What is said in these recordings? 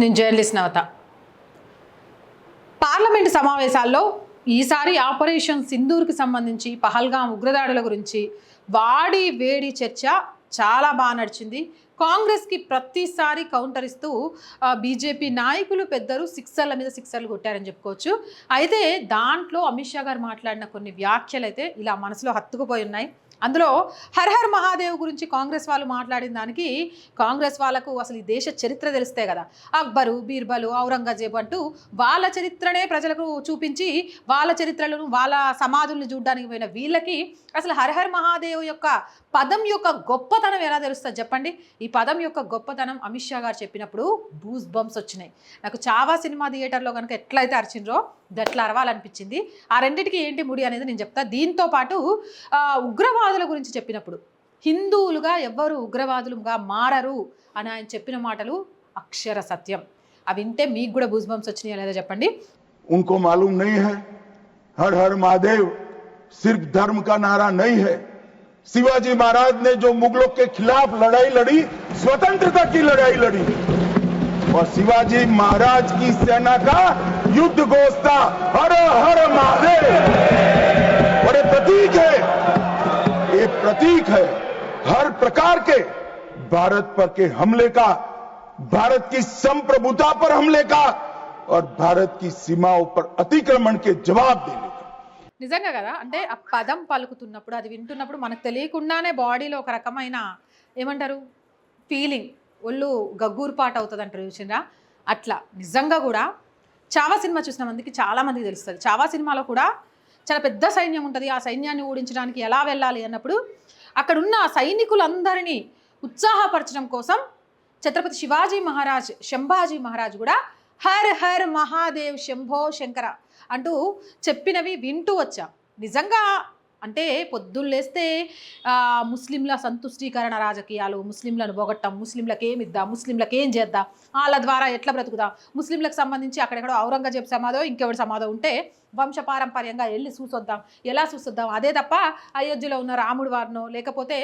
నేను జర్నలిస్ట్ నవత. పార్లమెంట్ సమావేశాల్లో ఈసారి ఆపరేషన్ సింధూర్కి సంబంధించి పహల్గాం ఉగ్రదాడుల గురించి వాడి వేడి చర్చ చాలా బాగా నడిచింది. కాంగ్రెస్కి ప్రతిసారి కౌంటర్ ఇస్తూ బీజేపీ నాయకులు పెద్దలు సిక్సర్ల మీద సిక్సర్లు కొట్టారని చెప్పుకోవచ్చు. అయితే దాంట్లో అమిత్ షా గారు మాట్లాడిన కొన్ని వ్యాఖ్యలు అయితే ఇలా మనసులో హత్తుకుపోయి ఉన్నాయి. అందులో హర్ హర్ మహాదేవ్ గురించి కాంగ్రెస్ వాళ్ళు మాట్లాడిన దానికి కాంగ్రెస్ వాళ్ళకు అసలు ఈ దేశ చరిత్ర తెలిస్తే కదా. అక్బరు బీర్బలు ఔరంగజేబు అంటూ వాళ్ళ చరిత్రనే ప్రజలకు చూపించి వాళ్ళ చరిత్రలను వాళ్ళ సమాధుల్ని చూడడానికి పోయిన వీళ్ళకి అసలు హర్ హర్ మహాదేవ్ యొక్క పదం యొక్క గొప్పతనం ఎలా తెలుస్తుంది చెప్పండి? ఈ పదం యొక్క గొప్పతనం అమిత్ షా గారు చెప్పినప్పుడు బూస్ బంప్స్ వచ్చినాయి. నాకు చావా సినిమా థియేటర్లో కనుక ఎట్లయితే అరిచిండ్రో గట్ల అరవాలనిపించింది ఆ రెండింటికి ఏంటి ముడి అనేది నేను చెప్తా దీంతో పాటు ఆ, ఉగ్రవాదుల గురించి చెప్పినప్పుడు హిందువులుగా ఎవ్వరు ఉగ్రవాదులుగా మారరు అని ఆయన చెప్పిన మాటలు అక్షర సత్యం అవి వింటే మీకు కూడా బూస్ బంప్స్ వచ్చినాయా లేదా చెప్పండి उनको मालूम नहीं है हर हर महादेव सिर्फ धर्म का नारा नहीं है शिवाजी महाराज ने जो मुगलों के खिलाफ लड़ाई लड़ी स्वतंत्रता की लड़ाई लड़ी और शिवाजी महाराज की सेना का युद्ध घोष था हर हर महादेव बड़े प्रतीक है ये प्रतीक है हर प्रकार के भारत पर के हमले का भारत की संप्रभुता पर हमले का और भारत की सीमाओं पर अतिक्रमण के जवाब देने का నిజంగా కదా అంటే ఆ పదం పలుకుతున్నప్పుడు అది వింటున్నప్పుడు మనకు తెలియకుండానే బాడీలో ఒక రకమైన ఏమంటారు ఫీలింగ్ ఒళ్ళు గగ్గూరుపాటు అవుతుంది అంటారు చూసిండ్రా అట్లా నిజంగా కూడా చావా సినిమా చూసిన మందికి చాలా మందికి తెలుస్తుంది. చావా సినిమాలో కూడా చాలా పెద్ద సైన్యం ఉంటుంది. ఆ సైన్యాన్ని ఓడించడానికి ఎలా వెళ్ళాలి అన్నప్పుడు అక్కడున్న సైనికులందరినీ ఉత్సాహపరచడం కోసం ఛత్రపతి శివాజీ మహారాజ్ శంభాజీ మహారాజ్ కూడా హర్ హర్ మహాదేవ్ శంభో శంకర అంటూ చెప్పినవి వింటూ వచ్చాం. నిజంగా అంటే పొద్దున్న లేస్తే ముస్లింల సంతుష్టీకరణ రాజకీయాలు ముస్లింలను పోగొట్టాం ముస్లింలకు ఏమి ఇద్దాం ముస్లింలకు ఏం చేద్దాం వాళ్ళ ద్వారా ఎట్లా బ్రతుకుదాం? ముస్లింలకు సంబంధించి అక్కడెక్కడో ఔరంగజేబ్ సమాధో ఇంకెవరి సమాధో ఉంటే వంశపారంపర్యంగా వెళ్ళి చూసొద్దాం. ఎలా చూసొద్దాం? అదే తప్ప అయోధ్యలో ఉన్న రాముడు వారినో లేకపోతే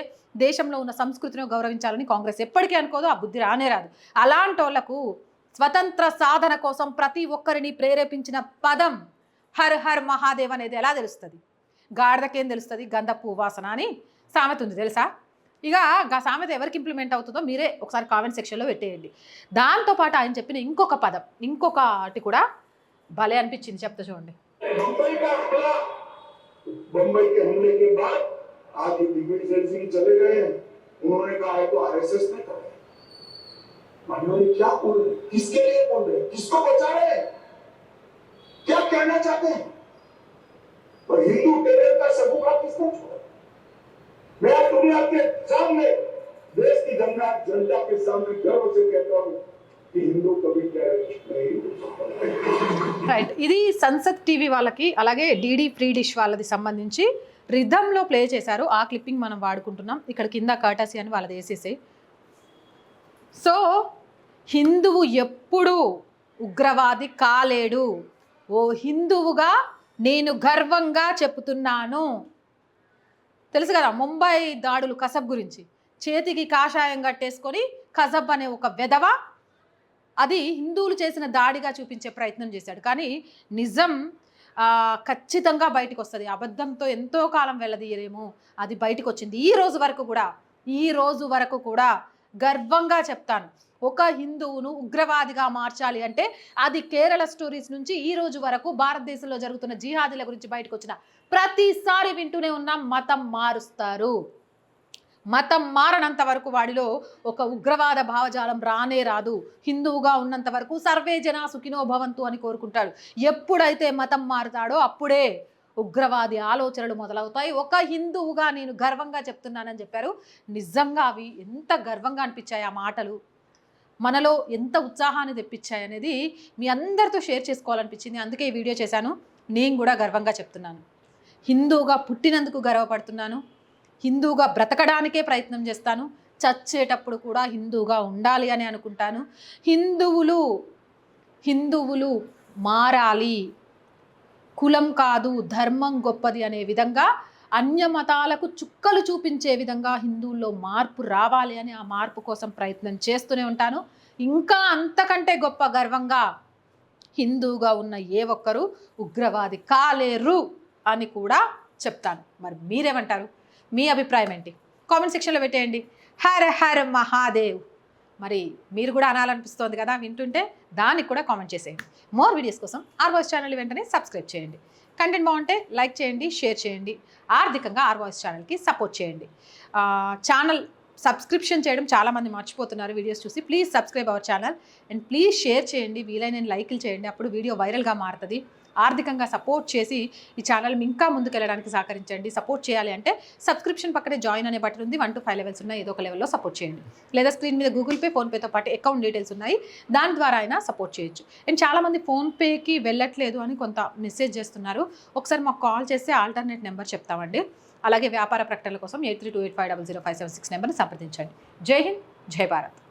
దేశంలో ఉన్న సంస్కృతిని గౌరవించాలని కాంగ్రెస్ ఎప్పటికీ అనుకోదో ఆ బుద్ధి రానే రాదు. అలాంటి వాళ్ళకు స్వతంత్ర సాధన కోసం ప్రతి ఒక్కరిని ప్రేరేపించిన పదం హర్ హర్ మహాదేవ్ అనేది ఎలా తెలుస్తుంది? గాడిదకేం తెలుస్తుంది గంధ వాసన అని సామెత ఉంది తెలుసా ఇక ఆ సామెత ఎవరికి ఇంప్లిమెంట్ అవుతుందో మీరే ఒకసారి కామెంట్ సెక్షన్లో పెట్టేయండి దాంతోపాటు ఆయన చెప్పిన ఇంకొక పదం ఇంకొకటి కూడా భలే అనిపించింది చెప్తా చూడండి बम्बई का हमला बम्बई के हमले के बाद आज ये दिग्विजय सिंह चले गए हैं उन्होंने कहा है तो आरएसएस ने कहा है मान्यवर क्या बोल रहे हैं? किसके लिए बोल रहे हैं किसको बचा रहे हैं क्या कहना चाहते हैं और हिंदू टेरर का सबूत किसने छोड़ा मैं आज दुनिया के सामने देश की जनता जनता के सामने गर्व से कहता हूं कि हिंदू कभी टेररिस्ट नहीं हो सकता రైట్ ఇది సన్సత్ టీవీ వాళ్ళకి అలాగే డీడీ ఫ్రీ డిష్ వాళ్ళది సంబంధించి రిధంలో ప్లే చేశారు ఆ క్లిప్పింగ్ మనం వాడుకుంటున్నాం ఇక్కడ కింద కర్టసీ అని వాళ్ళది వేసేసి సో హిందువు ఎప్పుడు ఉగ్రవాది కాలేడు ఓ హిందువుగా నేను గర్వంగా చెప్తున్నాను తెలుసు కదా ముంబై దాడులు కసబ్ గురించి. చేతికి కాషాయం కట్టేసుకొని కసబ్ అనే ఒక వెధవ అది హిందువులు చేసిన దాడిగా చూపించే ప్రయత్నం చేశాడు. కానీ నిజం ఖచ్చితంగా బయటకు వస్తుంది అబద్ధంతో ఎంతో కాలం వెళ్ళదీయలేము అది బయటకు వచ్చింది ఈ రోజు వరకు కూడా ఈ రోజు వరకు కూడా గర్వంగా చెప్తాను. ఒక హిందువును ఉగ్రవాదిగా మార్చాలి అంటే అది కేరళ స్టోరీస్ నుంచి ఈ రోజు వరకు భారతదేశంలో జరుగుతున్న జిహాదీల గురించి బయటకు వచ్చిన ప్రతిసారి వింటూనే ఉన్నాం మతం మారుస్తారు. మతం మారనంత వరకు వాడిలో ఒక ఉగ్రవాద భావజాలం రానే రాదు. హిందువుగా ఉన్నంత వరకు సర్వే జన సుఖినో భవంతు అని కోరుకుంటాడు. ఎప్పుడైతే మతం మారుతాడో అప్పుడే ఉగ్రవాది ఆలోచనలు మొదలవుతాయి. ఒక హిందువుగా నేను గర్వంగా చెప్తున్నానని చెప్పారు. నిజంగా అవి ఎంత గర్వంగా అనిపించాయి ఆ మాటలు? మనలో ఎంత ఉత్సాహాన్ని తెప్పించాయి అనేది మీ అందరితో షేర్ చేసుకోవాలనిపించింది. అందుకే ఈ వీడియో చేశాను. నేను కూడా గర్వంగా చెప్తున్నాను. హిందువుగా పుట్టినందుకు గర్వపడుతున్నాను. హిందువుగా బ్రతకడానికే ప్రయత్నం చేస్తాను. చచ్చేటప్పుడు కూడా హిందువుగా ఉండాలి అని అనుకుంటాను. హిందువులు హిందువులు మారాలి. కులం కాదు ధర్మం గొప్పది అనే విధంగా అన్య మతాలకు చుక్కలు చూపించే విధంగా హిందువుల్లో మార్పు రావాలి అని ఆ మార్పు కోసం ప్రయత్నం చేస్తూనే ఉంటాను. ఇంకా అంతకంటే గొప్ప గర్వంగా హిందువుగా ఉన్న ఏ ఒక్కరు ఉగ్రవాది కాలేరు అని కూడా చెప్తాను. మరి మీరేమంటారు? మీ అభిప్రాయం ఏంటి? కామెంట్ సెక్షన్లో పెట్టేయండి. హర హర మహాదేవ్. మరి మీరు కూడా అనాలనిపిస్తోంది కదా వింటుంటే దానికి కూడా కామెంట్ చేసేయండి. మోర్ వీడియోస్ కోసం ఆర్వాయిస్ ఛానల్ వెంటనే సబ్స్క్రైబ్ చేయండి. కంటెంట్ బాగుంటే లైక్ చేయండి షేర్ చేయండి. ఆర్థికంగా ఆర్వాయిస్ ఛానల్కి సపోర్ట్ చేయండి. ఛానల్ సబ్స్క్రిప్షన్ చేయడం చాలామంది మర్చిపోతున్నారు. వీడియోస్ చూసి please subscribe our channel and please share చేయండి. వీలైన లైక్లు చేయండి. అప్పుడు వీడియో వైరల్గా మారుతుంది. ఆర్థికంగా సపోర్ట్ చేసి ఈ ఛానల్ ఇంకా ముందుకెళ్ళడానికి సహకరించండి. సపోర్ట్ చేయాలి అంటే సబ్స్క్రిప్షన్ పక్కనే జాయిన్ అనే బటన్ ఉంది. వన్ టు ఫైవ్ లెవెల్స్ ఉన్నాయి. ఏదో ఒక లెవెల్లో సపోర్ట్ చేయండి. లేదా స్క్రీన్ మీద గూగుల్ పే ఫోన్పేతో పాటు అకౌంట్ డీటెయిల్స్ ఉన్నాయి. దాని ద్వారా అయినా సపోర్ట్ చేయొచ్చు. అండ్ చాలామంది ఫోన్పేకి వెళ్ళట్లేదు అని కొంత మెసేజ్ చేస్తున్నారు. ఒకసారి మాకు కాల్ చేస్తే ఆల్టర్నేట్ నెంబర్ చెప్తామండి. అలాగే వ్యాపార ప్రకటనల కోసం eight three two eight five double zero five seven six నెంబర్ని సంప్రదించండి. జై హింద్ జై భారత్.